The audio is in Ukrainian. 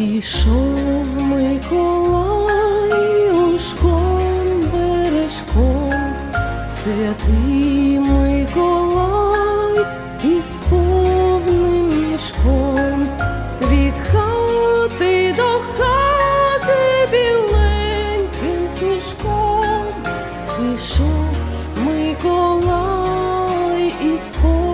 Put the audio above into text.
Ішов Миколай ушком бережком, святий Миколай із повним мішком, від хати до хати біленьким сніжком, Ішов Миколай із повним